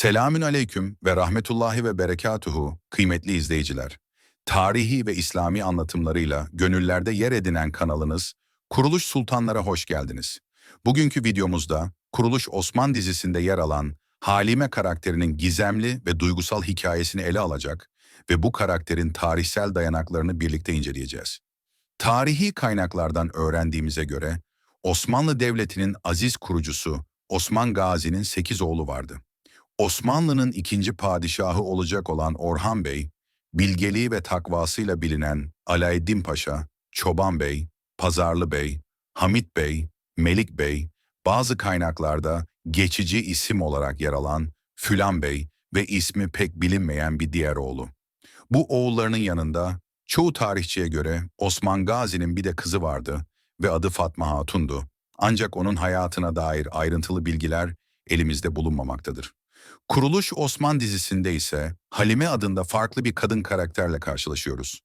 Selamün aleyküm ve rahmetullahi ve berekatuhu kıymetli izleyiciler. Tarihi ve İslami anlatımlarıyla gönüllerde yer edinen kanalınız Kuruluş Sultanlara hoş geldiniz. Bugünkü videomuzda Kuruluş Osman dizisinde yer alan Halime karakterinin gizemli ve duygusal hikayesini ele alacak ve bu karakterin tarihsel dayanaklarını birlikte inceleyeceğiz. Tarihi kaynaklardan öğrendiğimize göre Osmanlı Devleti'nin aziz kurucusu Osman Gazi'nin 8 oğlu vardı. Osmanlı'nın ikinci padişahı olacak olan Orhan Bey, bilgeliği ve takvasıyla bilinen Alaeddin Paşa, Çoban Bey, Pazarlı Bey, Hamit Bey, Melik Bey, bazı kaynaklarda geçici isim olarak yer alan Fülan Bey ve ismi pek bilinmeyen bir diğer oğlu. Bu oğullarının yanında çoğu tarihçiye göre Osman Gazi'nin bir de kızı vardı ve adı Fatma Hatun'du. Ancak onun hayatına dair ayrıntılı bilgiler elimizde bulunmamaktadır. Kuruluş Osman dizisinde ise Halime adında farklı bir kadın karakterle karşılaşıyoruz.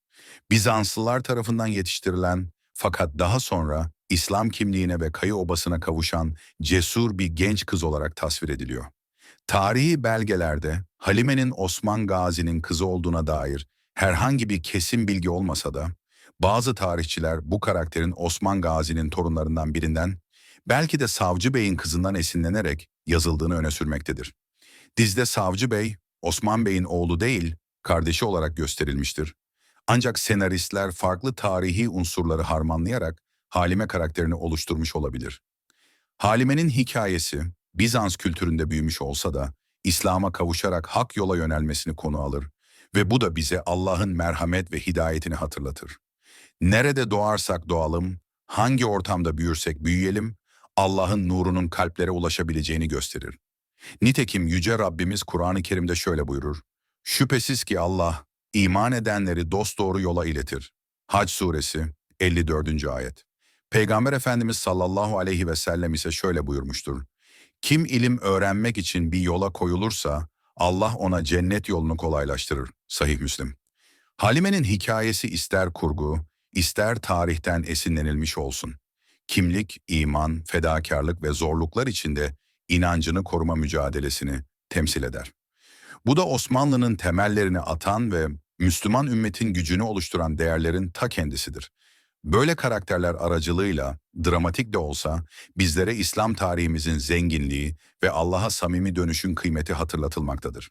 Bizanslılar tarafından yetiştirilen fakat daha sonra İslam kimliğine ve kayı obasına kavuşan cesur bir genç kız olarak tasvir ediliyor. Tarihi belgelerde Halime'nin Osman Gazi'nin kızı olduğuna dair herhangi bir kesin bilgi olmasa da bazı tarihçiler bu karakterin Osman Gazi'nin torunlarından birinden belki de Savcı Bey'in kızından esinlenerek yazıldığını öne sürmektedir. Dizde Savcı Bey, Osman Bey'in oğlu değil, kardeşi olarak gösterilmiştir. Ancak senaristler farklı tarihi unsurları harmanlayarak Halime karakterini oluşturmuş olabilir. Halime'nin hikayesi Bizans kültüründe büyümüş olsa da İslam'a kavuşarak hak yola yönelmesini konu alır ve bu da bize Allah'ın merhamet ve hidayetini hatırlatır. Nerede doğarsak doğalım, hangi ortamda büyürsek büyüyelim, Allah'ın nurunun kalplere ulaşabileceğini gösterir. Nitekim Yüce Rabbimiz Kur'an-ı Kerim'de şöyle buyurur. Şüphesiz ki Allah iman edenleri dosdoğru yola iletir. Hac suresi 54. ayet. Peygamber Efendimiz sallallahu aleyhi ve sellem ise şöyle buyurmuştur. Kim ilim öğrenmek için bir yola koyulursa Allah ona cennet yolunu kolaylaştırır. Sahih Müslim. Halime'nin hikayesi ister kurgu, ister tarihten esinlenilmiş olsun. Kimlik, iman, fedakarlık ve zorluklar içinde inancını koruma mücadelesini temsil eder. Bu da Osmanlı'nın temellerini atan ve Müslüman ümmetin gücünü oluşturan değerlerin ta kendisidir. Böyle karakterler aracılığıyla dramatik de olsa bizlere İslam tarihimizin zenginliği ve Allah'a samimi dönüşün kıymeti hatırlatılmaktadır.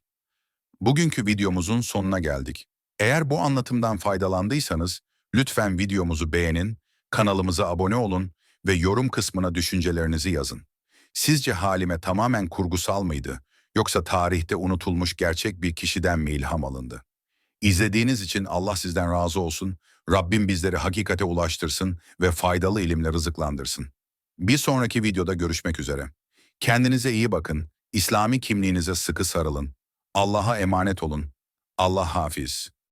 Bugünkü videomuzun sonuna geldik. Eğer bu anlatımdan faydalandıysanız lütfen videomuzu beğenin, kanalımıza abone olun ve yorum kısmına düşüncelerinizi yazın. Sizce Halime tamamen kurgusal mıydı yoksa tarihte unutulmuş gerçek bir kişiden mi ilham alındı? İzlediğiniz için Allah sizden razı olsun, Rabbim bizleri hakikate ulaştırsın ve faydalı ilimle rızıklandırsın. Bir sonraki videoda görüşmek üzere. Kendinize iyi bakın, İslami kimliğinize sıkı sarılın. Allah'a emanet olun. Allah hafiz.